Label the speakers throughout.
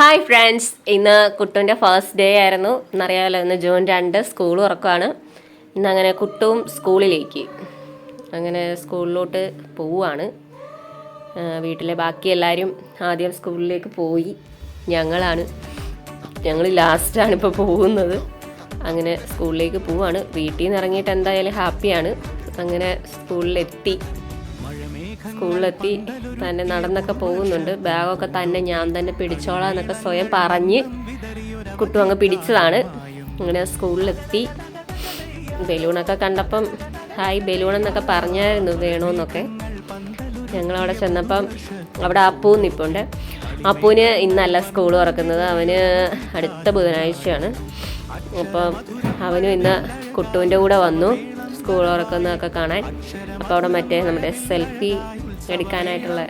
Speaker 1: Hi friends ഇന്ന് കുട്ടുവിന്റെ first day ആയിരുന്നു. എന്നറിയാമല്ലോ ഇന്ന് ജൂൺ രണ്ട് സ്കൂൾ ഉറക്കമാണ്. ഇന്ന് അങ്ങനെ കുട്ടും സ്കൂളിലേക്ക് അങ്ങനെ സ്കൂളിലോട്ട് പോവുകയാണ്. വീട്ടിലെ ബാക്കി എല്ലാവരും ആദ്യം സ്കൂളിലേക്ക് പോയി. ഞങ്ങളാണ്. ഞങ്ങൾ ലാസ്റ്റാണ് ഇപ്പോൾ പോകുന്നത്. അങ്ങനെ സ്കൂളിലേക്ക് പോവുകയാണ്. വീട്ടിൽ നിന്ന് ഇറങ്ങിയിട്ട് എന്തായാലും ഹാപ്പിയാണ് അങ്ങനെ സ്കൂളിലെത്തി. സ്കൂളിലെത്തി തന്നെ നടന്നൊക്കെ പോകുന്നുണ്ട്. ബാഗൊക്കെ തന്നെ ഞാൻ തന്നെ പിടിച്ചോളാം എന്നൊക്കെ സ്വയം പറഞ്ഞ് കുട്ടു അങ്ങ് പിടിച്ചതാണ്. അങ്ങനെ സ്കൂളിലെത്തി. ബലൂണൊക്കെ കണ്ടപ്പം ഹായ് ബലൂൺ എന്നൊക്കെ പറഞ്ഞായിരുന്നു വേണമെന്നൊക്കെ ഞങ്ങളവിടെ ചെന്നപ്പം അവിടെ അപ്പൂ നിപ്പുണ്ട്. അപ്പൂന് ഇന്നല്ല സ്കൂൾ തുറക്കുന്നത്. അവന് അടുത്ത ബുധനാഴ്ചയാണ്. അപ്പം അവനും ഇന്ന് കുട്ടുവിന്റെ കൂടെ വന്നു. സ്കൂൾ തുറക്കുന്നതൊക്കെ കാണാൻ. അപ്പോൾ അവിടെ മറ്റേ നമ്മുടെ സെൽഫി എടുക്കാനായിട്ടുള്ള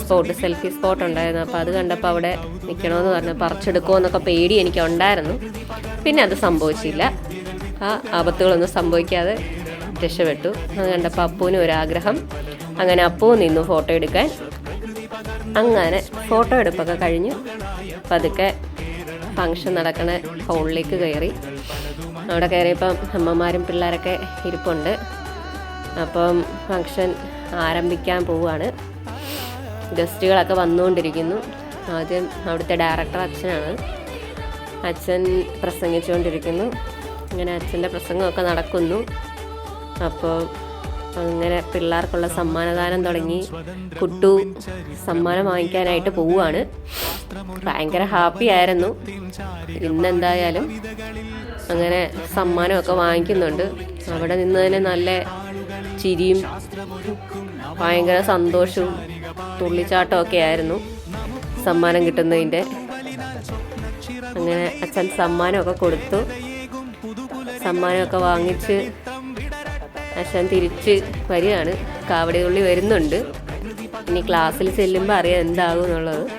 Speaker 1: സ്പോട്ട് സെൽഫി സ്പോട്ട് ഉണ്ടായിരുന്നു അപ്പോൾ അത് കണ്ടപ്പോൾ അവിടെ നിൽക്കണമെന്ന് പറഞ്ഞു. പറിച്ചെടുക്കുമോ എന്നൊക്കെ പേടി എനിക്ക് ഉണ്ടായിരുന്നു പിന്നെ അത് സംഭവിച്ചില്ല. ആ ആപത്തുകളൊന്നും സംഭവിക്കാതെ രക്ഷപ്പെട്ടു. അത് കണ്ടപ്പോൾ അപ്പൂനും ഒരാഗ്രഹം. അങ്ങനെ അപ്പൂ നിന്നു ഫോട്ടോ എടുക്കാൻ. അങ്ങനെ ഫോട്ടോ എടുപ്പൊക്കെ കഴിഞ്ഞു. പതുക്കെ ഫങ്ഷൻ നടക്കണ ഹോളിലേക്ക് കയറി. അവിടെ കയറിയപ്പം അമ്മമാരും പിള്ളേരൊക്കെ ഇരിപ്പുണ്ട്. അപ്പം ഫങ്ഷൻ ആരംഭിക്കാൻ പോവുകയാണ് ഗസ്റ്റുകളൊക്കെ വന്നുകൊണ്ടിരിക്കുന്നു. ആദ്യം അവിടുത്തെ ഡയറക്ടർ അച്ഛനാണ്. അച്ഛൻ പ്രസംഗിച്ചുകൊണ്ടിരിക്കുന്നു. അങ്ങനെ അച്ഛന്റെ പ്രസംഗമൊക്കെ നടക്കുന്നു. അപ്പോൾ അങ്ങനെ പിള്ളേർക്കുള്ള സമ്മാനദാനം തുടങ്ങി. കുട്ടു സമ്മാനം വാങ്ങിക്കാനായിട്ട് പോവുകയാണ് ഭയങ്കര ഹാപ്പി ആയിരുന്നു. ഇന്നെന്തായാലും അങ്ങനെ സമ്മാനമൊക്കെ വാങ്ങിക്കുന്നുണ്ട്. അവിടെ നിന്ന് തന്നെ നല്ല ചിരിയും ഭയങ്കര സന്തോഷവും തുള്ളിച്ചാട്ടമൊക്കെ ആയിരുന്നു സമ്മാനം കിട്ടുന്നതിന്റെ. അങ്ങനെ അച്ഛൻ സമ്മാനമൊക്കെ കൊടുത്തു. സമ്മാനമൊക്കെ വാങ്ങിച്ച് അച്ഛൻ തിരിച്ച് വരികയാണ്. കാവടി തുള്ളി വരുന്നുണ്ട്. ഇനി ക്ലാസ്സിൽ ചെല്ലുമ്പോൾ അറിയാം എന്താകും എന്നുള്ളത്.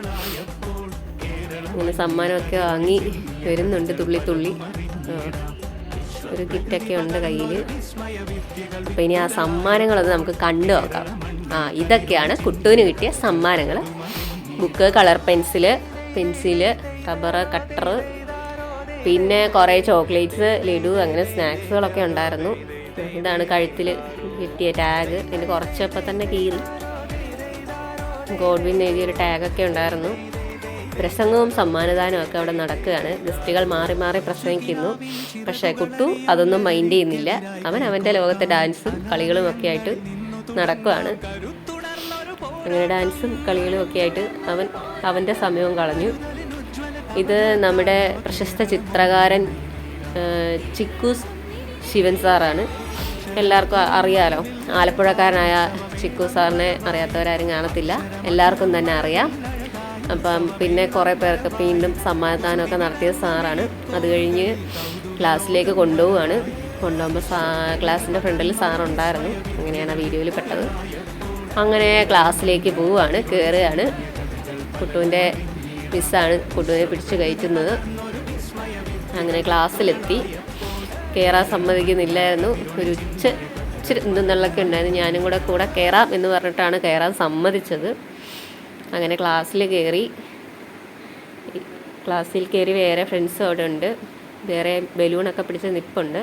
Speaker 1: അങ്ങനെ സമ്മാനമൊക്കെ വാങ്ങി വരുന്നുണ്ട് തുള്ളി തുള്ളി. ഒരു കിറ്റൊക്കെ ഉണ്ട് കയ്യിൽ അപ്പം ഇനി ആ സമ്മാനങ്ങളൊന്ന് നമുക്ക് കണ്ടു നോക്കാം. ആ ഇതൊക്കെയാണ് കുട്ടുവിന് കിട്ടിയ സമ്മാനങ്ങൾ book colour pencil pencil rubber cutter പിന്നെ കുറേ ചോക്ലേറ്റ്സ് ലഡു അങ്ങനെ സ്നാക്സുകളൊക്കെ ഉണ്ടായിരുന്നു. ഇതാണ് കഴുത്തിൽ കിട്ടിയ ടാഗ് അതിന്റെ കുറച്ചപ്പോൾ തന്നെ കീറി. ഗോഡ്വിൻ എഴുതിയൊരു ടാഗൊക്കെ ഉണ്ടായിരുന്നു. പ്രസംഗവും സമ്മാനദാനവും ഒക്കെ അവിടെ നടക്കുകയാണ്. ഗസ്റ്റുകൾ മാറി മാറി പ്രസംഗിക്കുന്നു. പക്ഷേ കുട്ടു അതൊന്നും മൈൻഡ് ചെയ്യുന്നില്ല. അവൻ അവന്റെ ലോകത്തെ ഡാൻസും കളികളും ഒക്കെ ആയിട്ട് നടക്കുകയാണ് അങ്ങനെ ഡാൻസും കളികളും ഒക്കെ ആയിട്ട് അവൻ അവന്റെ സമയവും കളഞ്ഞു. ഇത് നമ്മുടെ പ്രശസ്ത ചിത്രകാരൻ ചിക്കു ചിക്കൂസ് ശിവൻ സാറാണ്. എല്ലാവർക്കും അറിയാലോ ആലപ്പുഴക്കാരനായ ചിക്കു സാറിനെ അറിയാത്തവരാരും കാണത്തില്ല. എല്ലാവർക്കും തന്നെ അറിയാം. അപ്പം പിന്നെ കുറേ പേർക്ക് വീണ്ടും സമ്മാനദാനമൊക്കെ നടത്തിയ സാറാണ്. അത് കഴിഞ്ഞ് ക്ലാസ്സിലേക്ക് കൊണ്ടുപോവുകയാണ്. കൊണ്ടുപോകുമ്പോൾ സാ ക്ലാസ്സിന്റെ ഫ്രണ്ടിൽ സാറുണ്ടായിരുന്നു. അങ്ങനെയാണ് ആ വീഡിയോയിൽ പെട്ടത്. അങ്ങനെ ക്ലാസ്സിലേക്ക് പോവുകയാണ് കയറുകയാണ് കുട്ടുവിന്റെ മിസ്സാണ് കുട്ടുവിനെ പിടിച്ച് കയറ്റുന്നത്. അങ്ങനെ ക്ലാസ്സിലെത്തി. കയറാൻ സമ്മതിക്കുന്നില്ലായിരുന്നു. ഒരു ഉച്ച ഇച്ചിരി എന്തെന്നുള്ളൊക്കെ ഉണ്ടായിരുന്നു. ഞാനും കൂടെ കൂടെ കയറാം എന്ന് പറഞ്ഞിട്ടാണ് കയറാൻ സമ്മതിച്ചത്. അങ്ങനെ ക്ലാസ്സിൽ കയറി. ക്ലാസ്സിൽ കയറി വേറെ ഫ്രണ്ട്സ് അവിടെ ഉണ്ട്. വേറെ ബലൂണൊക്കെ പിടിച്ച് നിൽപ്പുണ്ട്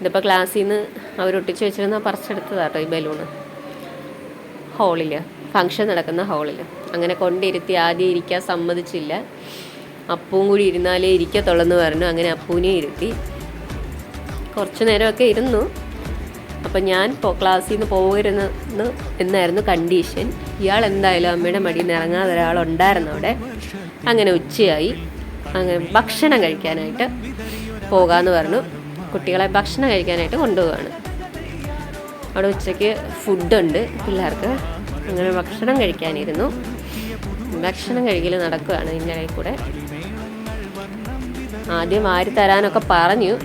Speaker 1: ഇതിപ്പോൾ ക്ലാസ്സിൽ നിന്ന് അവരൊട്ടിച്ച് വെച്ചിരുന്ന പറിച്ചെടുത്തതാട്ടോ ഈ ബലൂണ്. ഹോളിൽ ഫങ്ഷൻ നടക്കുന്ന ഹോളിൽ അങ്ങനെ കൊണ്ടിരുത്തി ആദ്യം ഇരിക്കാൻ സമ്മതിച്ചില്ല. അപ്പവും കൂടി ഇരുന്നാലേ ഇരിക്കത്തുള്ളെന്ന് പറഞ്ഞു. അങ്ങനെ അപ്പൂനെ ഇരുത്തി. കുറച്ച് നേരമൊക്കെ ഇരുന്നു. അപ്പം ഞാൻ ക്ലാസ്സിൽ നിന്ന് പോകരുതെന്ന് എന്നായിരുന്നു കണ്ടീഷൻ ഇയാൾ എന്തായാലും അമ്മയുടെ മടിയിൽ നിന്ന് ഇറങ്ങാതെ ഒരാളുണ്ടായിരുന്നു അവിടെ. അങ്ങനെ ഉച്ചയായി. അങ്ങനെ ഭക്ഷണം കഴിക്കാനായിട്ട് പോകാമെന്ന് പറഞ്ഞു. കുട്ടികളെ ഭക്ഷണം കഴിക്കാനായിട്ട് കൊണ്ടുപോവാണ്. അവിടെ ഉച്ചയ്ക്ക് ഫുഡുണ്ട് പിള്ളേർക്ക്. അങ്ങനെ ഭക്ഷണം കഴിക്കാനിരുന്നു. ഭക്ഷണം കഴിക്കൽ നടക്കുകയാണ് ഇതിന്റെ കൂടെ. ആദ്യം വാരി തരാനൊക്കെ പറഞ്ഞു.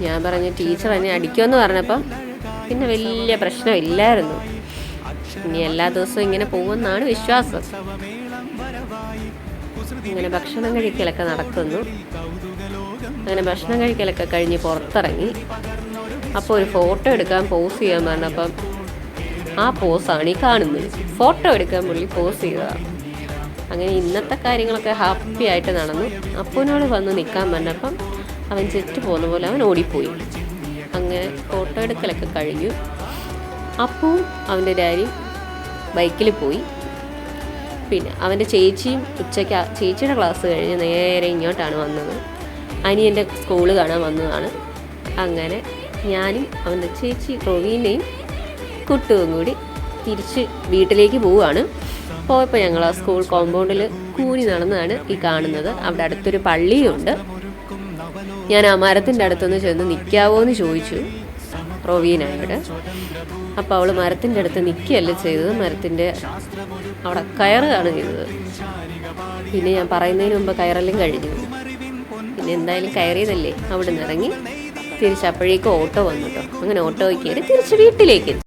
Speaker 1: ഞാൻ പറഞ്ഞു ടീച്ചർ എന്നെ അടിക്കുമെന്ന് പറഞ്ഞപ്പം പിന്നെ വലിയ പ്രശ്നമില്ലായിരുന്നു ഇനി എല്ലാ ദിവസവും ഇങ്ങനെ പോകുമെന്നാണ് വിശ്വാസം. അങ്ങനെ ഭക്ഷണം കഴിക്കലൊക്കെ നടക്കുന്നു. അങ്ങനെ ഭക്ഷണം കഴിക്കലൊക്കെ കഴിഞ്ഞ് പുറത്തിറങ്ങി. അപ്പോൾ ഒരു ഫോട്ടോ എടുക്കാൻ പോസ് ചെയ്യാൻ പറഞ്ഞപ്പം ആ പോസാണ് ഈ കാണുന്നത്. ഫോട്ടോ എടുക്കാൻ പുള്ളി പോസ് ചെയ്തതാണ്. അങ്ങനെ ഇന്നത്തെ കാര്യങ്ങളൊക്കെ ഹാപ്പി ആയിട്ട് നടന്നു. അപ്പൂനോട് വന്ന് നിൽക്കാൻ പറഞ്ഞപ്പം അവൻ ചെറ്റ് പോകുന്ന പോലെ അവൻ ഓടിപ്പോയി. അങ്ങനെ ഫോട്ടോ എടുക്കലൊക്കെ കഴിഞ്ഞു. അപ്പോൾ അവന്റെ ഡാഡി ബൈക്കിൽ പോയി. പിന്നെ അവന്റെ ചേച്ചിയും ഉച്ചയ്ക്ക് ചേച്ചിയുടെ ക്ലാസ് കഴിഞ്ഞ് നേരെ ഇങ്ങോട്ടാണ് വന്നത്. അനിയന്റെ സ്കൂൾ കാണാൻ വന്നതാണ്. അങ്ങനെ ഞാനും അവന്റെ ചേച്ചി റോവീനെയും കുട്ടുവും കൂടി തിരിച്ച് വീട്ടിലേക്ക് പോവുകയാണ്. പോയപ്പോൾ ഞങ്ങൾ ആ സ്കൂൾ കോമ്പൗണ്ടിൽ കൂനി നടന്നതാണ് ഈ കാണുന്നത്. അവിടെ അടുത്തൊരു പള്ളിയുണ്ട്. ഞാൻ ആ മരത്തിന്റെ അടുത്തൊന്ന് ചെന്ന് നിൽക്കാവോ എന്ന് ചോദിച്ചു റോവീനായോട് അപ്പോൾ അവൾ മരത്തിന്റെ അടുത്ത് നിൽക്കുകയല്ല ചെയ്തത്? മരത്തിന്റെ അവിടെ കയറുകയാണ് ചെയ്തത്. പിന്നെ ഞാൻ പറയുന്നതിന് മുമ്പ് കയറലും കഴിഞ്ഞു. പിന്നെ എന്തായാലും കയറിയതല്ലേ? അവിടെ നിന്ന് ഇറങ്ങി തിരിച്ചപ്പോഴേക്കും ഓട്ടോ വന്നു കേട്ടോ. അങ്ങനെ ഓട്ടോ കയറി തിരിച്ച് വീട്ടിലേക്ക്